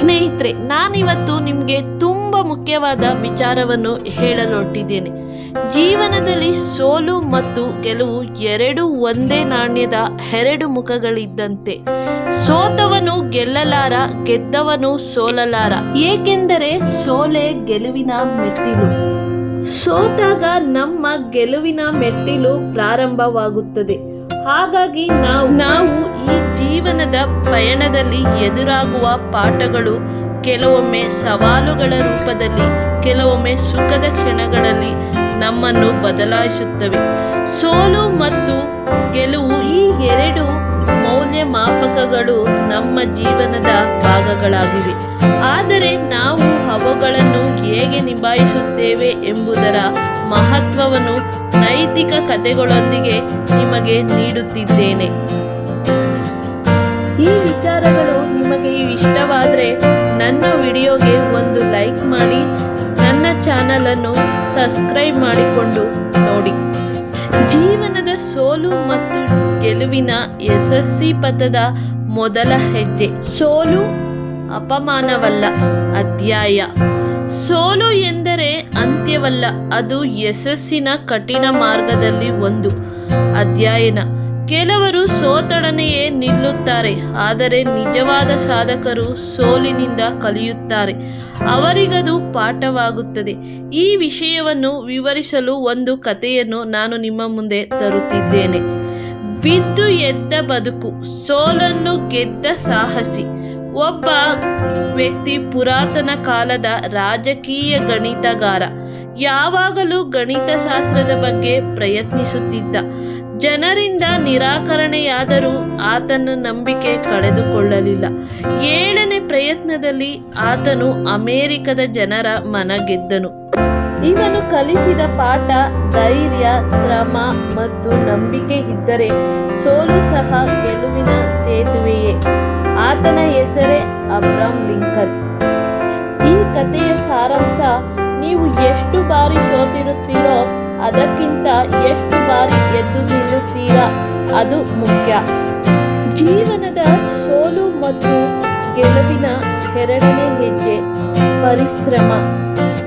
ಸ್ನೇಹಿತರೆ, ನಾನಿವತ್ತು ನಿಮಗೆ ತುಂಬ ಮುಖ್ಯವಾದ ವಿಚಾರವನ್ನು ಹೇಳಲೊಟ್ಟಿದ್ದೇನೆ. ಜೀವನದಲ್ಲಿ ಸೋಲು ಮತ್ತು ಗೆಲುವು ಎರಡು ಒಂದೇ ನಾಣ್ಯದ ಎರಡು ಮುಖಗಳಿದ್ದಂತೆ. ಸೋತವನು ಗೆಲ್ಲಲಾರ, ಗೆದ್ದವನು ಸೋಲಲಾರ. ಏಕೆಂದರೆ ಸೋಲೆ ಗೆಲುವಿನ ಮೆಟ್ಟಿಲು. ಸೋತಾಗ ನಮ್ಮ ಗೆಲುವಿನ ಮೆಟ್ಟಿಲು ಪ್ರಾರಂಭವಾಗುತ್ತದೆ. ಹಾಗಾಗಿ ನಾವು ನಾವು ಈ ಜೀವನದ ಪಯಣದಲ್ಲಿ ಎದುರಾಗುವ ಪಾಠಗಳು ಕೆಲವೊಮ್ಮೆ ಸವಾಲುಗಳ ರೂಪದಲ್ಲಿ, ಕೆಲವೊಮ್ಮೆ ಸುಖದ ಕ್ಷಣಗಳಲ್ಲಿ ನಮ್ಮನ್ನು ಬದಲಾಯಿಸುತ್ತವೆ. ಸೋಲು ಮತ್ತು ಗೆಲುವು ಈ ಎರಡು ಮೌಲ್ಯಮಾಪಕಗಳು ನಮ್ಮ ಜೀವನದ ಭಾಗಗಳಾಗಿವೆ. ಆದರೆ ನಾವು ಅವುಗಳನ್ನು ಹೇಗೆ ನಿಭಾಯಿಸುತ್ತೇವೆ ಎಂಬುದರ ಮಹತ್ವವನ್ನು ನೈತಿಕ ಕಥೆಗಳೊಂದಿಗೆ ನಿಮಗೆ ನೀಡುತ್ತಿದ್ದೇನೆ. ಈ ವಿಚಾರಗಳು ನಿಮಗೆ ಇಷ್ಟವಾದರೆ ನನ್ನ ವಿಡಿಯೋಗೆ ಒಂದು ಲೈಕ್ ಮಾಡಿ, ನನ್ನ ಚಾನಲನ್ನು ಸಬ್ಸ್ಕ್ರೈಬ್ ಮಾಡಿಕೊಂಡು ನೋಡಿ. ಜೀವನದ ಸೋಲು ಮತ್ತು ಗೆಲುವಿನ ಯಶಸ್ಸಿ ಪಥದ ಮೊದಲ ಹೆಜ್ಜೆ. ಸೋಲು ಅಪಮಾನವಲ್ಲ, ಅಧ್ಯಾಯ. ಸೋಲು ಎಂದರೆ ಅಂತ್ಯವಲ್ಲ, ಅದು ಯಶಸ್ಸಿನ ಕಠಿಣ ಮಾರ್ಗದಲ್ಲಿ ಒಂದು ಅಧ್ಯಯನ. ಕೆಲವರು ಸೋತೊಡನೆಯೇ ನಿಲ್ಲುತ್ತಾರೆ, ಆದರೆ ನಿಜವಾದ ಸಾಧಕರು ಸೋಲಿನಿಂದ ಕಲಿಯುತ್ತಾರೆ. ಅವರಿಗದು ಪಾಠವಾಗುತ್ತದೆ. ಈ ವಿಷಯವನ್ನು ವಿವರಿಸಲು ಒಂದು ಕಥೆಯನ್ನು ನಾನು ನಿಮ್ಮ ಮುಂದೆ ತರುತ್ತಿದ್ದೇನೆ. ಬಿದ್ದು ಎದ್ದ ಬದುಕು, ಸೋಲನ್ನು ಗೆದ್ದ ಸಾಹಸಿ. ಒಬ್ಬ ವ್ಯಕ್ತಿ ಪುರಾತನ ಕಾಲದ ರಾಜಕೀಯ ಗಣಿತಗಾರ, ಯಾವಾಗಲೂ ಗಣಿತಶಾಸ್ತ್ರದ ಬಗ್ಗೆ ಪ್ರಯತ್ನಿಸುತ್ತಿದ್ದ. ಜನರಿಂದ ನಿರಾಕರಣೆಯಾದರೂ ಆತನ ನಂಬಿಕೆ ಕಳೆದುಕೊಳ್ಳಲಿಲ್ಲ. ಏಳನೇ ಪ್ರಯತ್ನದಲ್ಲಿ ಆತನು ಅಮೆರಿಕದ ಜನರ ಮನ ಗೆದ್ದನು ಇವನು ಕಲಿಸಿದ ಪಾಠ ಧೈರ್ಯ, ಶ್ರಮ ಮತ್ತು ನಂಬಿಕೆ ಇದ್ದರೆ ಸೋಲು ಸಹ ಗೆಲುವಿನ ಸೇತುವೆಯೇ. ಆತನ ಹೆಸರೇ ಅಬ್ರಾಮ್ ಲಿಂಕನ್. ಈ ಕಥೆಯ ಸಾರಾಂಶ, ನೀವು ಎಷ್ಟು ಬಾರಿ ಸೋತಿರುತ್ತೀರೋ ಅದಕ್ಕಿಂತ ಎಷ್ಟು ಎದ್ದು ನಿಲ್ಲುತ್ತೀರಾ? ಅದು ಮುಖ್ಯ. ಜೀವನದ ಸೋಲು ಮತ್ತು ಗೆಲುವಿನ ಎರಡನೇ ಹೆಜ್ಜೆ, ಪರಿಶ್ರಮ.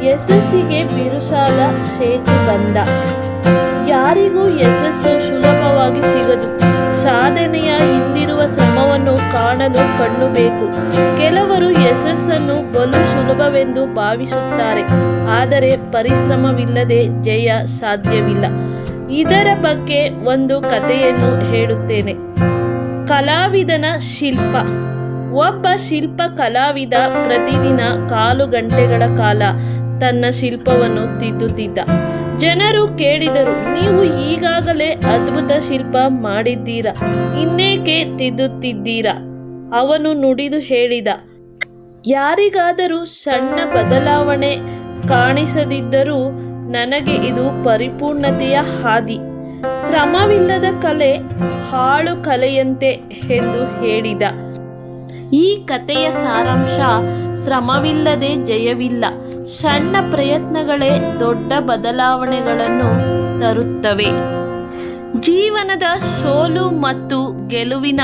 ಯಶಸ್ಸಿಗೆ ಬಿರುಸಾದ ಸೇತು ಬಂದ. ಯಾರಿಗೂ ಯಶಸ್ಸು ಸುಲಭವಾಗಿ ಸಿಗದು. ಸಾಧನೆಯ ಹಿಂದಿರುವ ಶ್ರಮವನ್ನು ಕಾಣಲು ಕಣ್ಣು ಬೇಕು. ಕೆಲವರು ಯಶಸ್ಸನ್ನು ಬಲು ಸುಲಭವೆಂದು ಭಾವಿಸುತ್ತಾರೆ. ಆದರೆ ಪರಿಶ್ರಮವಿಲ್ಲದೆ ಜಯ ಸಾಧ್ಯವಿಲ್ಲ. ಇದರ ಬಗ್ಗೆ ಒಂದು ಕಥೆಯನ್ನು ಹೇಳುತ್ತೇನೆ. ಕಲಾವಿದನ ಶಿಲ್ಪ. ಒಬ್ಬ ಶಿಲ್ಪ ಕಲಾವಿದ ಪ್ರತಿದಿನ ಕಾಲು ಗಂಟೆಗಳ ಕಾಲ ತನ್ನ ಶಿಲ್ಪವನ್ನು ತಿದ್ದುತ್ತಿದ್ದ. ಜನರು ಕೇಳಿದರು, ನೀವು ಈಗಾಗಲೇ ಅದ್ಭುತ ಶಿಲ್ಪ ಮಾಡಿದ್ದೀರಾ? ಇನ್ನೇಕೆ ತಿದ್ದುತ್ತಿದ್ದೀರಾ? ಅವನು ನುಡಿದು ಹೇಳಿದ, ಯಾರಿಗಾದರೂ ಸಣ್ಣ ಬದಲಾವಣೆ ಕಾಣಿಸದಿದ್ದರೂ ನನಗೆ ಇದು ಪರಿಪೂರ್ಣತೆಯ ಹಾದಿ. ಕ್ರಮವಿಲ್ಲದ ಕಲೆ ಹಾಳು ಕಲೆಯಂತೆ ಎಂದು ಹೇಳಿದ. ಈ ಕಥೆಯ ಸಾರಾಂಶ ಶ್ರಮವಿಲ್ಲದೆ ಜಯವಿಲ್ಲ. ಸಣ್ಣ ಪ್ರಯತ್ನಗಳೇ ದೊಡ್ಡ ಬದಲಾವಣೆಗಳನ್ನು ತರುತ್ತವೆ. ಜೀವನದ ಸೋಲು ಮತ್ತು ಗೆಲುವಿನ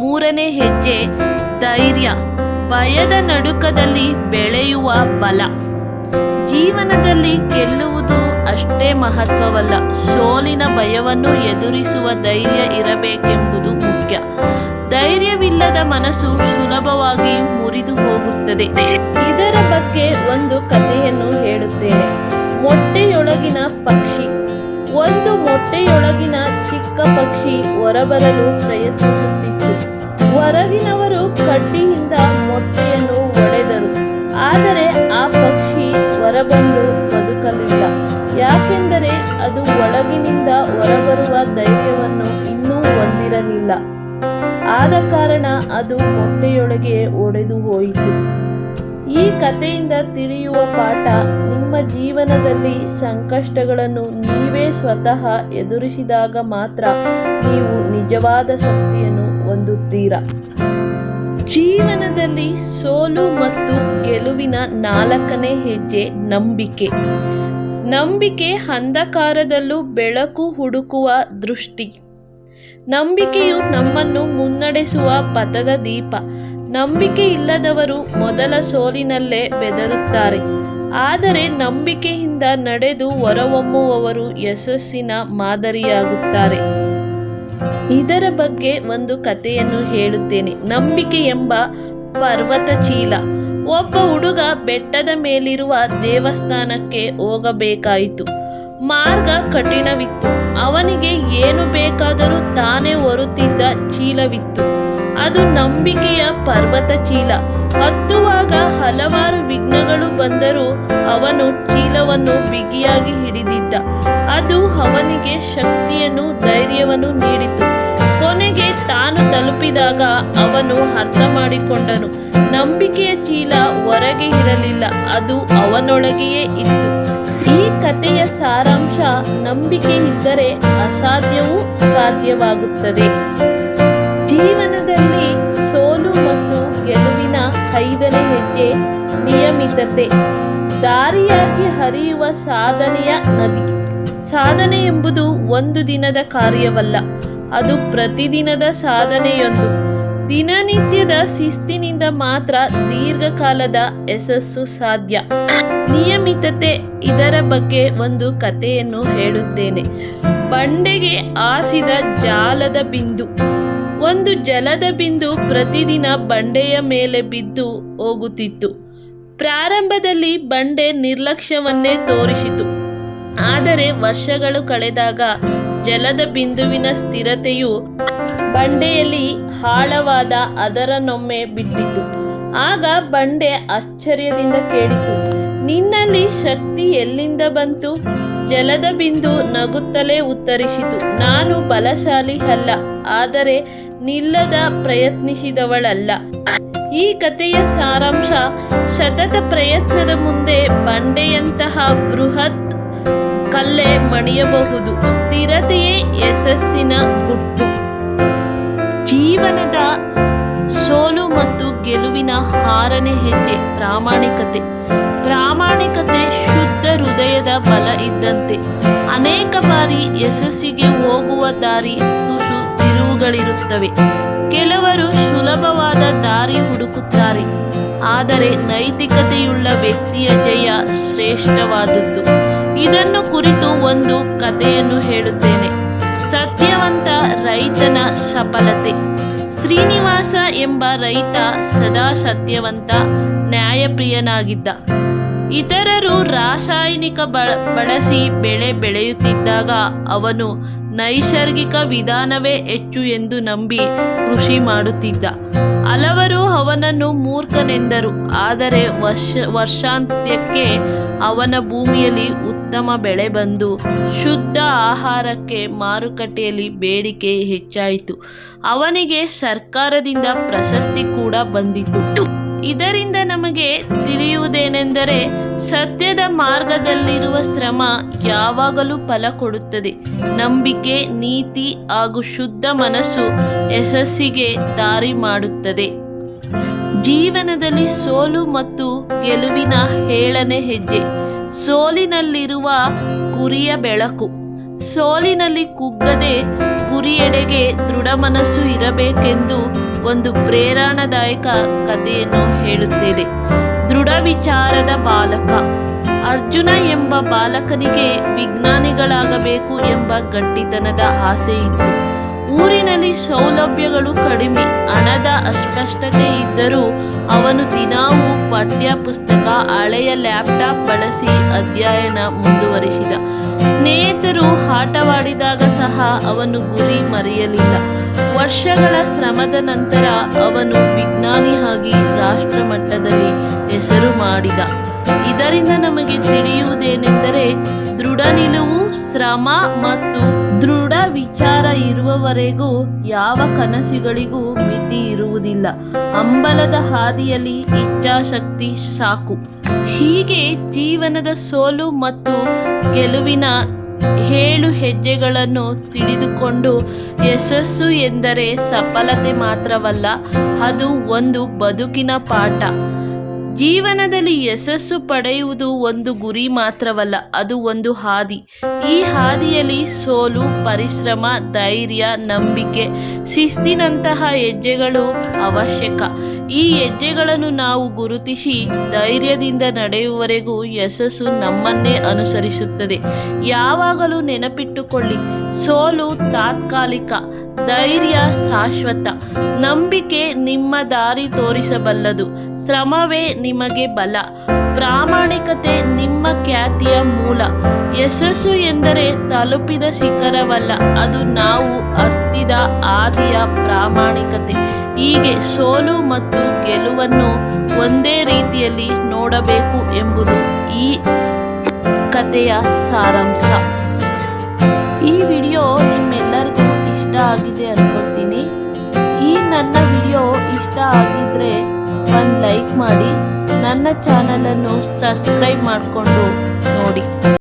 ಮೂರನೇ ಹೆಜ್ಜೆ ಧೈರ್ಯ, ಭಯದ ನಡುಕದಲ್ಲಿ ಬೆಳೆಯುವ ಬಲ. ಜೀವನದಲ್ಲಿ ಗೆಲ್ಲುವುದು ಅಷ್ಟೇ ಮಹತ್ವವಲ್ಲ. ಸೋಲಿನ ಭಯವನ್ನು ಎದುರಿಸುವ ಧೈರ್ಯ ಇರಬೇಕೆಂಬುದು ಮುಖ್ಯ. ಧೈರ್ಯವಿಲ್ಲದ ಮನಸ್ಸು ಸುಲಭವಾಗಿ ಮುರಿದು ಹೋಗುತ್ತದೆ. ಇದರ ಬಗ್ಗೆ ಒಂದು ಕಥೆಯನ್ನು ಹೇಳುತ್ತೇನೆ. ಮೊಟ್ಟೆಯೊಳಗಿನ ಪಕ್ಷಿ. ಒಂದು ಮೊಟ್ಟೆಯೊಳಗಿನ ಚಿಕ್ಕ ಪಕ್ಷಿ ಹೊರಬರಲು ಪ್ರಯತ್ನಿಸುತ್ತಿತ್ತು ಹೊರಬರುವ ಧೈರ್ಯವನ್ನು ಇನ್ನೂ ಹೊಂದಿರಲಿಲ್ಲ. ಆದ ಕಾರಣ ಅದು ಮೊಟ್ಟೆಯೊಳಗೆ ಒಡೆದು ಹೋಯಿತು. ಈ ಕಥೆಯಿಂದ ತಿಳಿಯುವ ಪಾಠ, ನಿಮ್ಮ ಜೀವನದಲ್ಲಿ ಸಂಕಷ್ಟಗಳನ್ನು ನೀವೇ ಸ್ವತಃ ಎದುರಿಸಿದಾಗ ಮಾತ್ರ ನೀವು ನಿಜವಾದ ಶಕ್ತಿಯನ್ನು ಹೊಂದುತ್ತೀರಾ? ಜೀವನದಲ್ಲಿ ಸೋಲು ಮತ್ತು ಗೆಲುವಿನ ನಾಲ್ಕನೇ ಹೆಜ್ಜೆ ನಂಬಿಕೆ. ನಂಬಿಕೆ ಅಂಧಕಾರದಲ್ಲೂ ಬೆಳಕು ಹುಡುಕುವ ದೃಷ್ಟಿ. ನಂಬಿಕೆಯು ನಮ್ಮನ್ನು ಮುನ್ನಡೆಸುವ ಪಥದ ದೀಪ. ನಂಬಿಕೆ ಇಲ್ಲದವರು ಮೊದಲ ಸೋಲಿನಲ್ಲೇ ಬೆದರುತ್ತಾರೆ. ಆದರೆ ನಂಬಿಕೆಯಿಂದ ನಡೆದು ಹೊರಹೊಮ್ಮುವವರು ಯಶಸ್ಸಿನ ಮಾದರಿಯಾಗುತ್ತಾರೆ. ಇದರ ಬಗ್ಗೆ ಒಂದು ಕಥೆಯನ್ನು ಹೇಳುತ್ತೇನೆ. ನಂಬಿಕೆ ಎಂಬ ಪರ್ವತ ಚೀಲ ಒಬ್ಬ ಹುಡುಗ ಬೆಟ್ಟದ ಮೇಲಿರುವ ದೇವಸ್ಥಾನಕ್ಕೆ ಹೋಗಬೇಕಾಯಿತು. ಮಾರ್ಗ ಕಠಿಣವಿತ್ತು. ಅವನಿಗೆ ಏನು ಬೇಕಾದರೂ ತಾನೇ ಹೊರುತ್ತಿದ್ದ ಚೀಲವಿತ್ತು. ಅದು ನಂಬಿಕೆಯ ಪರ್ವತ ಚೀಲ. ಹತ್ತುವಾಗ ಹಲವಾರು ವಿಘ್ನಗಳು ಬಂದರೂ ಅವನು ಚೀಲವನ್ನು ಬಿಗಿಯಾಗಿ ಹಿಡಿದಿದ್ದ. ಅದು ಅವನಿಗೆ ಶಕ್ತಿಯನ್ನು ಧೈರ್ಯವನ್ನು ನೀಡಿತು. ಕೊನೆಗೆ ತಾನು ತಲುಪಿದಾಗ ಅವನು ಅರ್ಥ ಮಾಡಿಕೊಂಡನು. ನಂಬಿಕೆಯ ಚೀಲ ಹೊರಗೆ ಇರಲಿಲ್ಲ, ಅದು ಅವನೊಳಗೆಯೇ ಇತ್ತು. ಈ ಕಥೆಯ ಸಾರಾಂಶ ನಂಬಿಕೆ ಇದ್ದರೆ ಅಸಾಧ್ಯವೂ ಸಾಧ್ಯವಾಗುತ್ತದೆ ಜೀವನದಲ್ಲಿ ಸೋಲು ಮತ್ತು ಗೆಲುವಿನ ಐದನೇ ಹೆಜ್ಜೆ ನಿಯಮಿತತೆ, ದಾರಿಯಾಗಿ ಹರಿಯುವ ಸಾಧನೆಯ ನದಿ. ಸಾಧನೆ ಎಂಬುದು ಒಂದು ದಿನದ ಕಾರ್ಯವಲ್ಲ, ಅದು ಪ್ರತಿದಿನದ ಸಾಧನೆಯೊಂದು. ದಿನನಿತ್ಯದ ಶಿಸ್ತಿನಿಂದ ಮಾತ್ರ ದೀರ್ಘಕಾಲದ ಯಶಸ್ಸು ಸಾಧ್ಯ. ನಿಯಮಿತತೆ ಇದರ ಬಗ್ಗೆ ಒಂದು ಕಥೆಯನ್ನು ಹೇಳುತ್ತೇನೆ. ಬಂಡೆಗೆ ಆಸಿದ ಜಾಲದ ಬಿಂದು. ಒಂದು ಜಲದ ಬಿಂದು ಪ್ರತಿದಿನ ಬಂಡೆಯ ಮೇಲೆ ಬಿದ್ದು ಹೋಗುತ್ತಿತ್ತು. ಪ್ರಾರಂಭದಲ್ಲಿ ಬಂಡೆ ನಿರ್ಲಕ್ಷ್ಯವನ್ನೇ ತೋರಿಸಿತು. ಆದರೆ ವರ್ಷಗಳು ಕಳೆದಾಗ ಜಲದ ಬಿಂದುವಿನ ಸ್ಥಿರತೆಯು ಬಂಡೆಯಲ್ಲಿ ಆಳವಾದ ಅದರನೊಮ್ಮೆ ಬಿಟ್ಟಿತು ಆಗ ಬಂಡೆ ಆಶ್ಚರ್ಯದಿಂದ ಕೇಳಿತು, ನಿನ್ನಲ್ಲಿ ಶಕ್ತಿ ಎಲ್ಲಿಂದ ಬಂತು? ಜಲದ ಬಿಂದು ನಗುತ್ತಲೇ ಉತ್ತರಿಸಿತು, ನಾನು ಬಲಶಾಲಿ ಅಲ್ಲ, ಆದರೆ ನಿಲ್ಲದ ಪ್ರಯತ್ನಿಸಿದವಳಲ್ಲ. ಈ ಕಥೆಯ ಸಾರಾಂಶ, ಸತತ ಪ್ರಯತ್ನದ ಮುಂದೆ ಬಂಡೆಯಂತಹ ಬೃಹತ್ ಕಲ್ಲೆ ಮಣಿಯಬಹುದು. ಸ್ಥಿರತೆಯೇ ಯಶಸ್ಸಿನ ಗುಟ್ಟು. ಜೀವನದ ಸೋಲು ಮತ್ತು ಗೆಲುವಿನ ಆರನೇ ಹೆಜ್ಜೆ, ಪ್ರಾಮಾಣಿಕತೆ. ಪ್ರಾಮಾಣಿಕತೆ ಶುದ್ಧ ಹೃದಯದ ಬಲ ಇದ್ದಂತೆ. ಅನೇಕ ಬಾರಿ ಯಶಸ್ಸಿಗೆ ಹೋಗುವ ದಾರಿ ತುಸು ತಿರುವುಗಳಿರುತ್ತವೆ. ಕೆಲವರು ಸುಲಭವಾದ ದಾರಿ ಹುಡುಕುತ್ತಾರೆ. ಆದರೆ ನೈತಿಕತೆಯುಳ್ಳ ವ್ಯಕ್ತಿಯ ಜಯ ಶ್ರೇಷ್ಠವಾದದ್ದು. ಇದನ್ನು ಕುರಿತು ಒಂದು ಕಥೆಯನ್ನು ಹೇಳುತ್ತೇನೆ. ಸತ್ಯವಂತ ರೈತನ ಸಫಲತೆ. ಶ್ರೀನಿವಾಸ ಎಂಬ ರೈತ ಸದಾ ಸತ್ಯವಂತ, ನ್ಯಾಯಪ್ರಿಯನಾಗಿದ್ದ. ಇತರರು ರಾಸಾಯನಿಕ ಬಳ- ಬಳಸಿ ಬೆಳೆ ಬೆಳೆಯುತ್ತಿದ್ದಾಗ ಅವನು ನೈಸರ್ಗಿಕ ವಿಧಾನವೇ ಹೆಚ್ಚು ಎಂದು ನಂಬಿ ಕೃಷಿ ಮಾಡುತ್ತಿದ್ದ. ಹಲವರು ಅವನನ್ನು ಮೂರ್ಖನೆಂದರು, ಆದರೆ ವರ್ಷ, ವರ್ಷಾಂತ್ಯಕ್ಕೆ ಅವನ ಭೂಮಿಯಲ್ಲಿ ಉತ್ತಮ ಬೆಳೆ ಬಂದು ಶುದ್ಧ ಆಹಾರಕ್ಕೆ ಮಾರುಕಟ್ಟೆಯಲ್ಲಿ ಬೇಡಿಕೆ ಹೆಚ್ಚಾಯಿತು. ಅವನಿಗೆ ಸರ್ಕಾರದಿಂದ ಪ್ರಶಸ್ತಿ ಕೂಡ ಬಂದಿತ್ತು. ಇದರಿಂದ ನಮಗೆ ತಿಳಿಯುವುದೇನೆಂದರೆ ಸತ್ಯದ ಮಾರ್ಗದಲ್ಲಿರುವ ಶ್ರಮ ಯಾವಾಗಲೂ ಫಲ ಕೊಡುತ್ತದೆ. ನಂಬಿಕೆ, ನೀತಿ ಹಾಗೂ ಶುದ್ಧ ಮನಸ್ಸು ಯಶಸ್ಸಿಗೆ ದಾರಿ ಮಾಡುತ್ತದೆ. ಜೀವನದಲ್ಲಿ ಸೋಲು ಮತ್ತು ಗೆಲುವಿನ ಹೇಳನೆ ಹೆಜ್ಜೆ. ಸೋಲಿನಲ್ಲಿರುವ ಕುರಿಯ ಬೆಳಕು. ಸೋಲಿನಲ್ಲಿ ಕುಗ್ಗದೆ ಕುರಿಯೆಡೆಗೆ ದೃಢ ಮನಸ್ಸು ಇರಬೇಕೆಂದು ಒಂದು ಪ್ರೇರಣಾದಾಯಕ ಕಥೆಯನ್ನು ಹೇಳುತ್ತೇನೆ. ದೃಢ ವಿಚಾರದ ಬಾಲಕ. ಅರ್ಜುನ ಎಂಬ ಬಾಲಕನಿಗೆ ವಿಜ್ಞಾನಿಗಳಾಗಬೇಕು ಎಂಬ ಗಟ್ಟಿತನದ ಆಸೆ ಇತ್ತು ಊರಿನಲ್ಲಿ ಸೌಲಭ್ಯಗಳು ಕಡಿಮೆ, ಹಣದ ಅಸ್ಪಷ್ಟತೆ ಇದ್ದರೂ ಅವನು ದಿನವೂ ಪಠ್ಯ ಪುಸ್ತಕ, ಹಳೆಯ ಲ್ಯಾಪ್ಟಾಪ್ ಬಳಸಿ ಅಧ್ಯಯನ ಮುಂದುವರಿಸಿದ. ಸ್ನೇಹಿತರು ಆಟವಾಡಿದಾಗ ಸಹ ಅವನು ಗುರಿ ಮರೆಯಲಿಲ್ಲ. ವರ್ಷಗಳ ಶ್ರಮದ ನಂತರ ಅವನು ವಿಜ್ಞಾನಿ ಆಗಿ ರಾಷ್ಟ್ರ ಮಟ್ಟದಲ್ಲಿ ಹೆಸರು ಮಾಡಿದ. ಇದರಿಂದ ನಮಗೆ ತಿಳಿಯುವುದೇನೆಂದರೆ ದೃಢ ನಿಲುವು, ಶ್ರಮ ಮತ್ತು ದೃಢ ವಿಚಾರ ಇರುವವರೆಗೂ ಯಾವ ಕನಸುಗಳಿಗೂ ಮಿತಿ ಇರುವುದಿಲ್ಲ. ಅಂಬಲದ ಹಾದಿಯಲ್ಲಿ ಇಚ್ಛಾಶಕ್ತಿ ಸಾಕು. ಹೀಗೆ ಜೀವನದ ಸೋಲು ಮತ್ತು ಗೆಲುವಿನ ಏಳು ಹೆಜ್ಜೆಗಳನ್ನು ತಿಳಿದುಕೊಂಡು ಯಶಸ್ಸು ಎಂದರೆ ಸಫಲತೆ ಮಾತ್ರವಲ್ಲ, ಅದು ಒಂದು ಬದುಕಿನ ಪಾಠ. ಜೀವನದಲ್ಲಿ ಯಶಸ್ಸು ಪಡೆಯುವುದು ಒಂದು ಗುರಿ ಮಾತ್ರವಲ್ಲ, ಅದು ಒಂದು ಹಾದಿ. ಈ ಹಾದಿಯಲ್ಲಿ ಸೋಲು, ಪರಿಶ್ರಮ, ಧೈರ್ಯ, ನಂಬಿಕೆ, ಶಿಸ್ತಿನಂತಹ ಹೆಜ್ಜೆಗಳು ಅವಶ್ಯಕ. ಈ ಹೆಜ್ಜೆಗಳನ್ನು ನಾವು ಗುರುತಿಸಿ ಧೈರ್ಯದಿಂದ ನಡೆಯುವವರೆಗೂ ಯಶಸ್ಸು ನಮ್ಮನ್ನೇ ಅನುಸರಿಸುತ್ತದೆ. ಯಾವಾಗಲೂ ನೆನಪಿಟ್ಟುಕೊಳ್ಳಿ, ಸೋಲು ತಾತ್ಕಾಲಿಕ, ಧೈರ್ಯ ಶಾಶ್ವತ. ನಂಬಿಕೆ ನಿಮ್ಮ ದಾರಿ ತೋರಿಸಬಲ್ಲದು. ಶ್ರಮವೇ ನಿಮಗೆ ಬಲ. ಪ್ರಾಮಾಣಿಕತೆ ನಿಮ್ಮ ಖ್ಯಾತಿಯ ಮೂಲ. ಯಶಸ್ಸು ಎಂದರೆ ತಲುಪಿದ ಶಿಖರವಲ್ಲ, ಅದು ನಾವು ಹತ್ತಿದ ಆದಿಯ ಪ್ರಾಮಾಣಿಕತೆ. ಹೀಗೆ ಸೋಲು ಮತ್ತು ಗೆಲುವನ್ನು ಒಂದೇ ರೀತಿಯಲ್ಲಿ ನೋಡಬೇಕು ಎಂಬುದು ಈ ಕಥೆಯ ಸಾರಾಂಶ. ಈ ವಿಡಿಯೋ ನಿಮ್ಮೆಲ್ಲರಿಗೂ ಇಷ್ಟ ಆಗಿದೆ ಅನ್ಕೊಳ್ತೀನಿ. ಈ ನನ್ನ ವಿಡಿಯೋ ಇಷ್ಟ ಆಗಿದ್ರೆ ಒಂದು ಲೈಕ್ ಮಾಡಿ ನನ್ನ ಚಾನಲನ್ನು ಸಬ್ಸ್ಕ್ರೈಬ್ ಮಾಡಿಕೊಂಡು ನೋಡಿ.